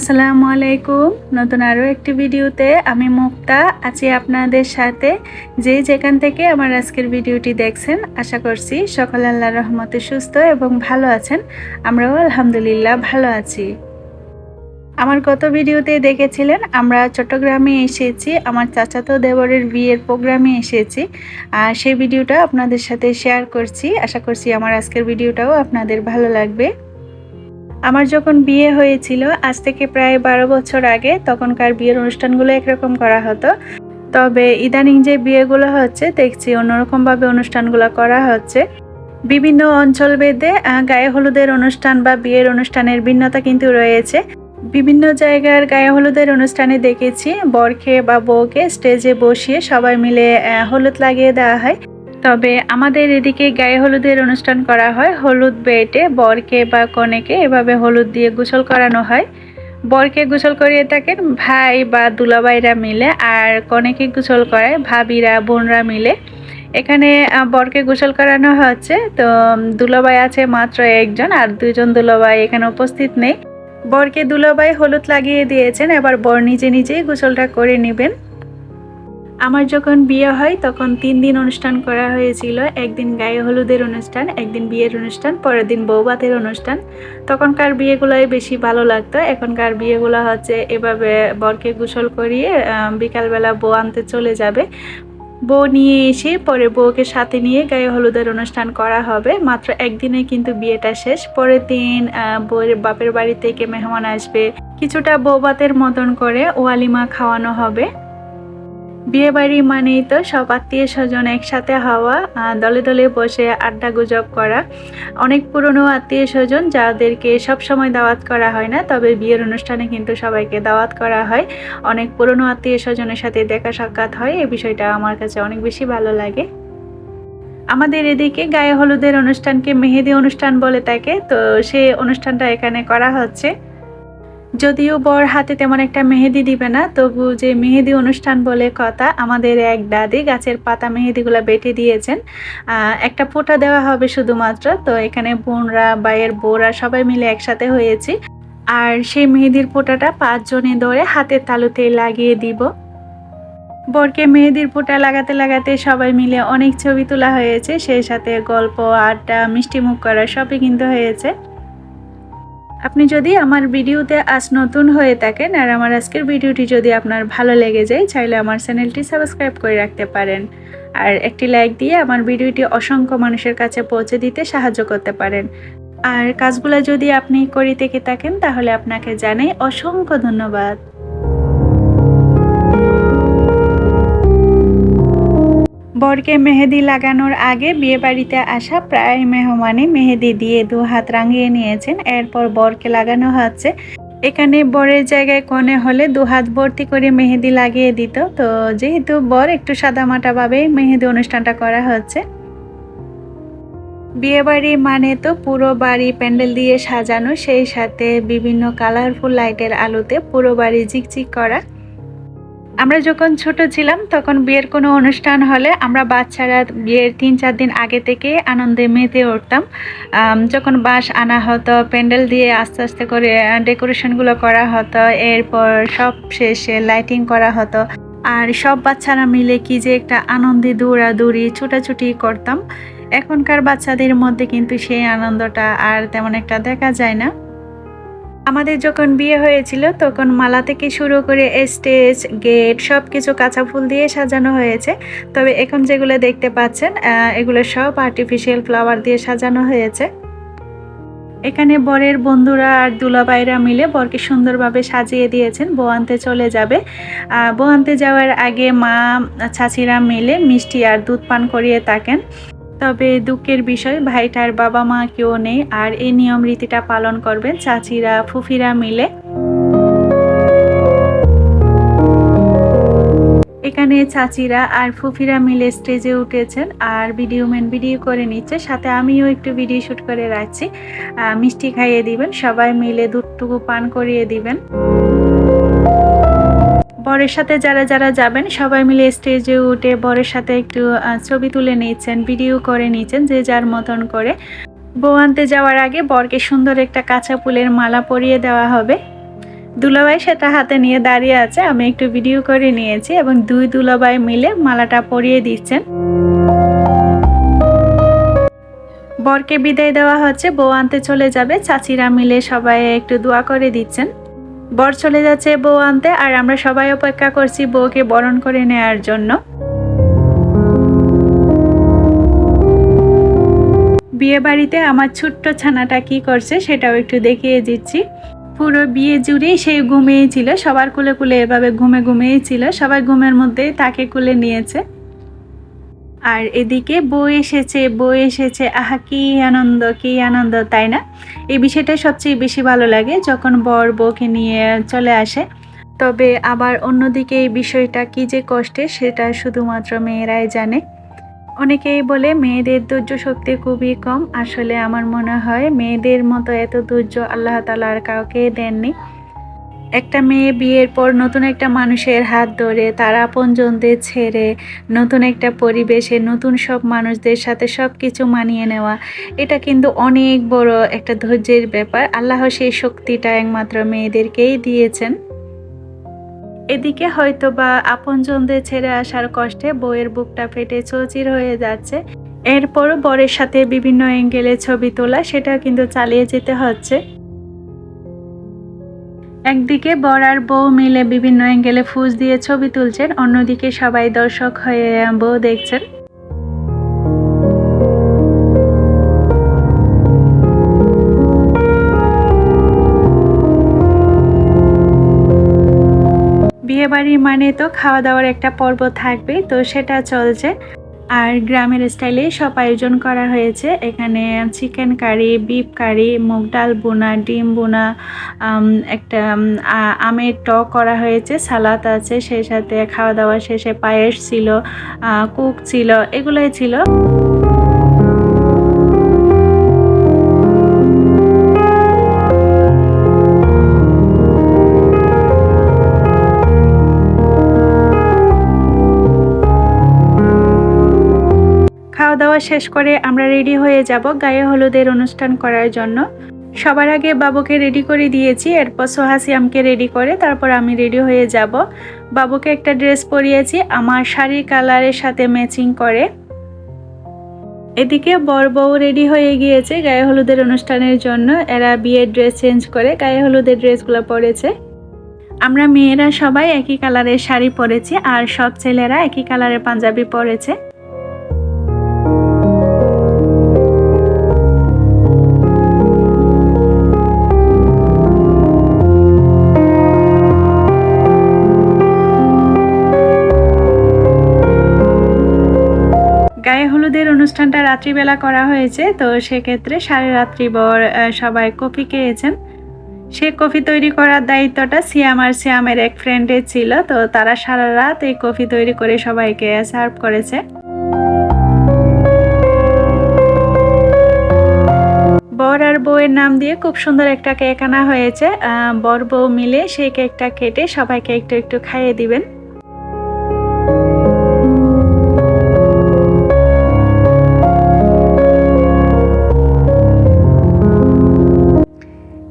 আসসালামু আলাইকুম। নতুন আরও একটি ভিডিওতে আমি মুক্তা আছি আপনাদের সাথে। যে যেখান থেকে আমার আজকের ভিডিওটি দেখছেন, আশা করছি সকল আল্লাহ রহমতে সুস্থ এবং ভালো আছেন। আমরাও আলহামদুলিল্লাহ ভালো আছি। আমার গত ভিডিওতে দেখেছিলেন, আমরা চট্টগ্রামে এসেছি, আমার চাচাতো দেবরের বিয়ের প্রোগ্রামে এসেছি। আর সেই ভিডিওটা আপনাদের সাথে শেয়ার করছি। আশা করছি আমার আজকের ভিডিওটাও আপনাদের ভালো লাগবে। আমার যখন বিয়ে হয়েছিল, আজ থেকে প্রায় বারো বছর আগে তখনকার বিয়ের অনুষ্ঠানগুলো একরকম করা হতো। তবে ইদানিং যে বিয়েগুলো হচ্ছে, দেখছি অন্যরকমভাবে অনুষ্ঠানগুলো করা হচ্ছে। বিভিন্ন অঞ্চল ভেদে গায়ে হলুদের অনুষ্ঠান বা বিয়ের অনুষ্ঠানের ভিন্নতা কিন্তু রয়েছে। বিভিন্ন জায়গার গায়ে হলুদের অনুষ্ঠানে দেখেছি, বরকে বা বউকে স্টেজে বসিয়ে সবাই মিলে হলুদ লাগিয়ে দেওয়া হয়। তবে আমাদের এদিকে গায়ে হলুদের অনুষ্ঠান করা হয়। হলুদ বেটে বরকে বা কনেকে এভাবে হলুদ দিয়ে গোসল করানো হয়। বরকে গোসল করিয়ে থাকেন ভাই বা দুলাভাইরা মিলে আর কনেকে গোসল করায় ভাবিরা বোনরা মিলে। এখানে বরকে গোসল করানো হচ্ছে। তো উম, দুলাভাই আছে মাত্র একজন আর দুজন দুলাভাই এখানে উপস্থিত নেই। বরকে দুলাভাই হলুদ লাগিয়ে দিয়েছেন। এবার বর নিজে নিজেই গোসলটা করে নেবেন। আমার যখন বিয়ে হয়, তখন তিন দিন অনুষ্ঠান করা হয়েছিল। একদিন গায়ে হলুদের অনুষ্ঠান, একদিন বিয়ের অনুষ্ঠান, পরের দিন বৌভাতের অনুষ্ঠান। তখনকার বিয়েগুলোই বেশি ভালো লাগতো। এখনকার বিয়েগুলো হচ্ছে এভাবে বরকে গোসল করিয়ে বিকালবেলা বউ আনতে চলে যাবে। বউ নিয়ে এসে পরে বউকে সাথে নিয়ে গায়ে হলুদের অনুষ্ঠান করা হবে। মাত্র একদিনে কিন্তু বিয়েটা শেষ। পরের দিন বউয়ের বাপের বাড়ি থেকে মেহমান আসবে। কিছুটা বৌভাতের মতন করে ওয়ালিমা খাওয়ানো হবে। বিয়ে বাড়ি মানেই তো সব আত্মীয় স্বজন একসাথে হওয়া দলে দলে বসে আড্ডা গুজব করা। অনেক পুরনো আত্মীয় স্বজন যাদেরকে সব সময় দাওয়াত করা হয় না, তবে বিয়ের অনুষ্ঠানে কিন্তু সবাইকে দাওয়াত করা হয়। অনেক পুরনো আত্মীয় স্বজনের সাথে দেখা সাক্ষাৎ হয় এই বিষয়টা আমার কাছে অনেক বেশি ভালো লাগে। আমাদের এদিকে গায়ে হলুদের অনুষ্ঠানকে মেহেদি অনুষ্ঠান বলে থাকে তো সেই অনুষ্ঠানটা এখানে করা হচ্ছে। যদিও বর হাতে তেমন একটা মেহেদি দিবে না, তবু যে মেহেদি অনুষ্ঠান বলে কথা, আমাদের এক দাদি গাছের পাতা মেহেদিগুলো বেটে দিয়েছেন। একটা ফোঁটা দেওয়া হবে শুধুমাত্র, তো এখানে বোনরা, বাইয়ের বউরা সবাই মিলে একসাথে হয়েছি। আর সেই মেহেদির ফোঁটাটা পাঁচজনে ধরে হাতের তালুতে লাগিয়ে দিব। বরকে মেহেদির ফোঁটা লাগাতে লাগাতে সবাই মিলে অনেক ছবি তোলা হয়েছে, সেই সাথে গল্প, আড্ডা মিষ্টি মুখ করা সবই কিন্তু হয়েছে। আপনি যদি আমার ভিডিওতে আজ নতুন হয়ে থাকেন আর আমার আজকের ভিডিওটি যদি আপনার ভালো লেগে যায়, চাইলে আমার চ্যানেলটি সাবস্ক্রাইব করে রাখতে পারেন। আর একটি লাইক দিয়ে আমার ভিডিওটি অসংখ্য মানুষের কাছে পৌঁছে দিতে সাহায্য করতে পারেন। আর কাজগুলো যদি আপনি করে থেকে থাকেন, তাহলে আপনাকে জানাই অসংখ্য ধন্যবাদ। বরকে মেহেদি লাগানোর আগে বিয়ে বাড়িতে আসা প্রায় মেহমানে মেহেদি দিয়ে দু হাত রাঙিয়ে নিয়েছেন। এরপর বরকে লাগানো হচ্ছে। এখানে বরের জায়গায় কনে হলে দু হাত ভর্তি করে মেহেদি লাগিয়ে দিত। তো যেহেতু বর একটু সাদামাটাভাবে মেহেদি অনুষ্ঠানটা করা হচ্ছে। বিয়ে বাড়ি মানে তো পুরো বাড়ি প্যান্ডেল দিয়ে সাজানো। সেই সাথে বিভিন্ন কালারফুল লাইটের আলোতে পুরো বাড়ি ঝিকঝিক করা। আমরা যখন ছোট ছিলাম, তখন বিয়ের কোনো অনুষ্ঠান হলে আমরা বাচ্চারা বিয়ের তিন চার দিন আগে থেকে আনন্দে মেতে উঠতাম। যখন বাঁশ আনা হতো, প্যান্ডেল দিয়ে আস্তে আস্তে করে ডেকোরেশনগুলো করা হতো, এরপর সব শেষে লাইটিং করা হতো। আর সব বাচ্চারা মিলে কি যে একটা আনন্দে দৌড়াদৌড়ি, ছোটাছুটি করতাম। এখনকার বাচ্চাদের মধ্যে কিন্তু সেই আনন্দটা আর তেমন একটা দেখা যায় না। আমাদের যখন বিয়ে হয়েছিল, তখন মালা থেকে শুরু করে স্টেজ, গেট সব কিছু কাঁচা ফুল দিয়ে সাজানো হয়েছে। তবে এখন যেগুলো দেখতে পাচ্ছেন এগুলো সব আর্টিফিশিয়াল ফ্লাওয়ার দিয়ে সাজানো হয়েছে। এখানে বরের বন্ধুরা আর দুলাভাইরা মিলে বরকে সুন্দরভাবে সাজিয়ে দিয়েছেন, বউ আনতে চলে যাবে। আনতে যাওয়ার আগে মা, চাচিরা মিলে মিষ্টি আর দুধ পান করিয়ে থাকেন। তবে দুঃখের বিষয়, ভাইটার বাবা মা কেউ নেই আর এই নিয়ম রীতিটা পালন করবেন চাচিরা, ফুফিরা মিলে। এখানে চাচিরা আর ফুফিরা মিলে স্টেজে উঠেছেন আর ভিডিও ম্যান ভিডিও করে নিচ্ছে। সাথে আমিও একটু ভিডিও শুট করে রাখছি। মিষ্টি খাইয়ে দিবেন, সবাই মিলে দুধটুকু পান করিয়ে দিবেন। বরের সাথে যারা যারা যাবেন, সবাই মিলে স্টেজে উঠে বরের সাথে একটু ছবি তুলে নিচ্ছেন ভিডিও করে নিচ্ছেন যে যার মতন করে। বউ আনতে যাওয়ার আগে বরকে সুন্দর একটা কাঁচা ফুলের মালা পরিয়ে দেওয়া হবে। দুলাভাই সেটা হাতে নিয়ে দাঁড়িয়ে আছে, আমি একটু ভিডিও করে নিয়েছি এবং দুই দুলাভাই মিলে মালাটা পরিয়ে দিচ্ছেন। বরকে বিদায় দেওয়া হচ্ছে, বউ আনতে চলে যাবে, চাচিরা মিলে সবাই একটু দোয়া করে দিচ্ছেন। বর চলে যাচ্ছে বউ আনতে, আর আমরা সবাই অপেক্ষা করছি বউকে বরণ করে নেওয়ার জন্য। বিয়ে বাড়িতে আমার ছোট্ট ছানাটা কি করছে সেটাও একটু দেখিয়ে দিচ্ছি। পুরো বিয়ে জুড়েই সে ঘুমিয়ে ছিল, সবার কুলে কুলে এভাবে ঘুমে ঘুমিয়েই ছিল, সবাই ঘুমের মধ্যে তাকে কুলে নিয়েছে। আর এদিকে বই এসেছে বই এসেছে। আহা, কি আনন্দ কি আনন্দ, তাই না? এই বিষয়টাই সবচেয়ে বেশি ভালো লাগে যখন বর বউকে নিয়ে চলে আসে। তবে আবার অন্যদিকে এই বিষয়টা কি যে কষ্টে সেটা শুধুমাত্র মেয়েরাই জানে। অনেকেই বলে মেয়েদের ধৈর্য শক্তি খুবই কম। আসলে আমার মনে হয় মেয়েদের মতো এত ধৈর্য আল্লাহ তালা আর কাউকে দেননি। একটা মেয়ে বিয়ের পর নতুন একটা মানুষের হাত ধরে, তার আপনজনদের ছেড়ে, নতুন একটা পরিবেশে, নতুন সব মানুষদের সাথে সব কিছু মানিয়ে নেওয়া, এটা কিন্তু অনেক বড় একটা ধৈর্যের ব্যাপার। আল্লাহ সেই শক্তিটা একমাত্র মেয়েদেরকেই দিয়েছেন। এদিকে হয়তো বা আপনজনদের ছেড়ে আসার কষ্টে বইয়ের বুকটা ফেটে চৌচির হয়ে যাচ্ছে। এরপরও বরের সাথে বিভিন্ন অ্যাঙ্গেলে ছবি তোলা সেটা কিন্তু চালিয়ে যেতে হচ্ছে। একদিকে বর আর বউ মিলে বিভিন্ন অ্যাঙ্গেলে ফুস দিয়ে ছবি তুলছেন, অন্যদিকে সবাই দর্শক হয়ে বউ দেখছেন। বিয়েবাড়ি মানে তো খাওয়া দাওয়ার একটা পর্ব থাকবে, তো সেটা চলছে। আর গ্রামের স্টাইলে সব আয়োজন করা হয়েছে। এখানে চিকেন কারি, বিফ কারি, মুগ ডাল বোনা, ডিম বোনা একটা আমের টক করা হয়েছে, সালাদ আছে, সেই সাথে খাওয়া দাওয়া শেষে পায়েস ছিল কুক ছিল, এগুলোই ছিল। খাওয়া দাওয়া শেষ করে আমরা রেডি হয়ে যাব গায়ে হলুদের অনুষ্ঠান করার জন্য। সবার আগে বাবুকে রেডি করে দিয়েছি, এরপর সোহাসি সোহাসিয়ামকে রেডি করে তারপর আমি রেডি হয়ে যাব। বাবুকে একটা ড্রেস পরিয়েছি, আমার শাড়ির কালারের সাথে ম্যাচিং করে। এদিকে বর বউ রেডি হয়ে গিয়েছে গায়ে হলুদের অনুষ্ঠানের জন্য। এরা বিয়ের ড্রেস চেঞ্জ করে গায়ে হলুদের ড্রেসগুলো পরেছে। আমরা মেয়েরা সবাই একই কালারের শাড়ি পরেছি আর সব ছেলেরা একই কালারের পাঞ্জাবি পরেছে। অনুষ্ঠানটা রাত্রিবেলা করা হয়েছে, তো সেক্ষেত্রে সাড়ে রাত্রি বর সবাই কফি খেয়েছেন। সে কফি তৈরি করার দায়িত্বটা সিয়াম আর সিয়ামের এক ফ্রেন্ডের ছিল, তো তারা সারা রাত এই কফি তৈরি করে সবাইকে সার্ভ করেছে। বর আর বউয়ের নাম দিয়ে খুব সুন্দর একটা কেক আনা হয়েছে। বর বউ মিলে সেই কেকটা কেটে সবাইকে একটু একটু খাইয়ে দিবেন।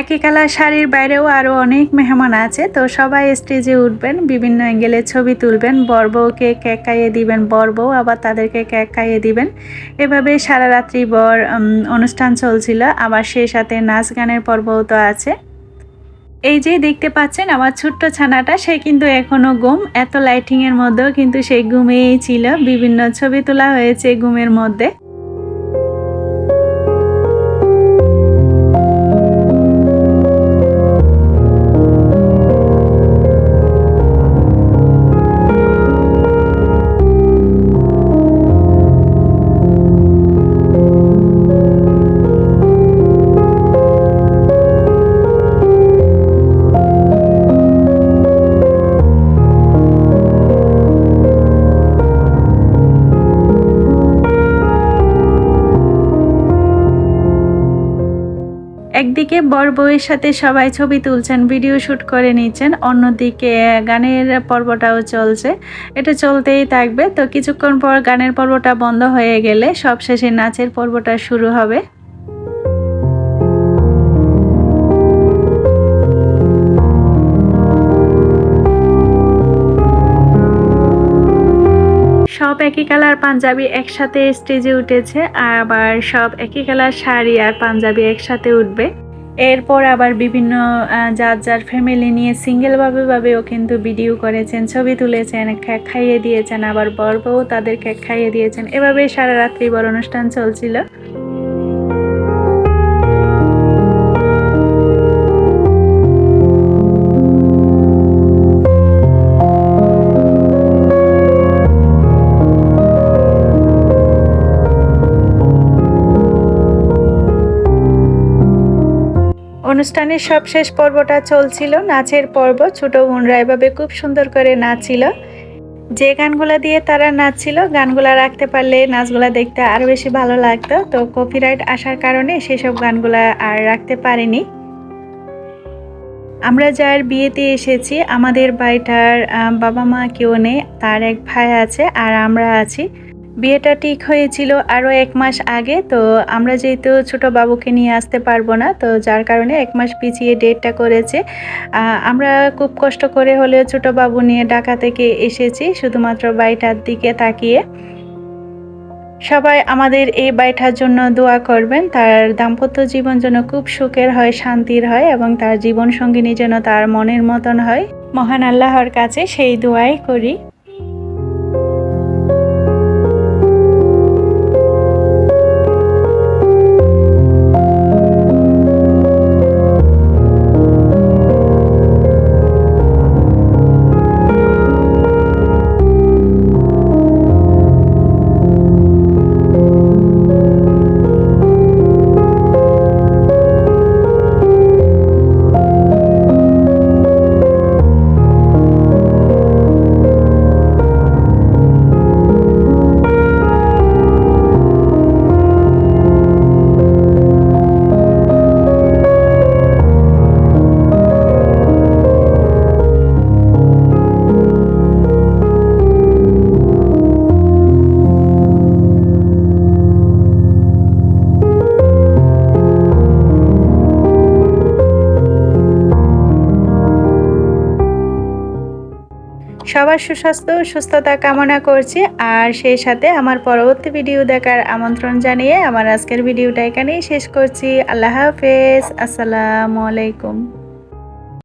একই কালার শাড়ির বাইরেও আরও অনেক মেহমান আছে, তো সবাই স্টেজে উঠবেন, বিভিন্ন অ্যাঙ্গেলে ছবি তুলবেন বর বউকে কেক খাইয়ে দিবেন বর বউ আবার তাদেরকে কেক খাইয়ে দিবেন। এভাবে সারা রাত্রি বর অনুষ্ঠান চলছিল, আবার সেই সাথে নাচ গানের পর্বও তো আছে। এই যে দেখতে পাচ্ছেন আমার ছোট্ট ছানাটা, সে কিন্তু এখনও ঘুম, এত লাইটিংয়ের মধ্যেও কিন্তু সে ঘুমেই ছিল, বিভিন্ন ছবি তোলা হয়েছে ঘুমের মধ্যে। একদিকে বর বউয়ের সাথে সবাই ছবি তুলছেন ভিডিও শ্যুট করে নিচ্ছেন। অন্যদিকে গানের পর্বটাও চলছে। এটা চলতেই থাকবে। তো কিছুক্ষণ পর গানের পর্বটা বন্ধ হয়ে গেলে সব শেষে নাচের পর্বটা শুরু হবে। সব একই কালার পাঞ্জাবি একসাথে স্টেজে উঠেছে, আবার সব একই কালার শাড়ি আর পাঞ্জাবি একসাথে উঠবে। এরপর আবার বিভিন্ন যার যার ফ্যামিলি নিয়ে সিঙ্গেলভাবে ভাবেও কিন্তু ভিডিও করেছেন, ছবি তুলেছেন খেক খাইয়ে দিয়েছেন, আবার বর বউ তাদের খেক খাইয়ে দিয়েছেন। এভাবেই সারা রাত্রি বড় অনুষ্ঠান চলছিল। অনুষ্ঠানের সবশেষ পর্বটা চলছিল, নাচের পর্ব। ছোট বোনরা এভাবে খুব সুন্দর করে নাচছিল। যে গানগুলো দিয়ে তারা নাচছিল, গানগুলা রাখতে পারলে নাচগুলা দেখতে আরও বেশি ভালো লাগতো। তো কপিরাইট আসার কারণে সেসব গানগুলা আর রাখতে পারিনি। আমরা যার বিয়েতে এসেছি, আমাদের বাড়িটার বাবা মা কেউ নেই, তার এক ভাই আছে, আর আমরা আছি। বিয়েটা ঠিক হয়েছিল আরও এক মাস আগে, তো আমরা যেহেতু ছোট বাবুকে নিয়ে আসতে পারব না, তো যার কারণে এক মাস পিছিয়ে ডেটটা করেছে। আমরা খুব কষ্ট করে হলেও ছোট বাবু নিয়ে ঢাকা থেকে এসেছি, শুধুমাত্র বাড়িটার দিকে তাকিয়ে। সবাই আমাদের এই বাড়িটার জন্য দোয়া করবেন, তার দাম্পত্য জীবন যেন খুব সুখের হয়, শান্তির হয় এবং তার জীবন সঙ্গিনী যেন তার মনের মতন হয়। মহান আল্লাহর কাছে সেই দোয়াই করি। সবার সুস্বাস্থ্য, সুস্থতা কামনা করছি। আর সেই সাথে আমার পরবর্তী ভিডিও দেখার আমন্ত্রণ জানিয়ে আমার আজকের ভিডিওটা এখানেই শেষ করছি। আল্লাহ হাফেজ। আসসালামু আলাইকুম।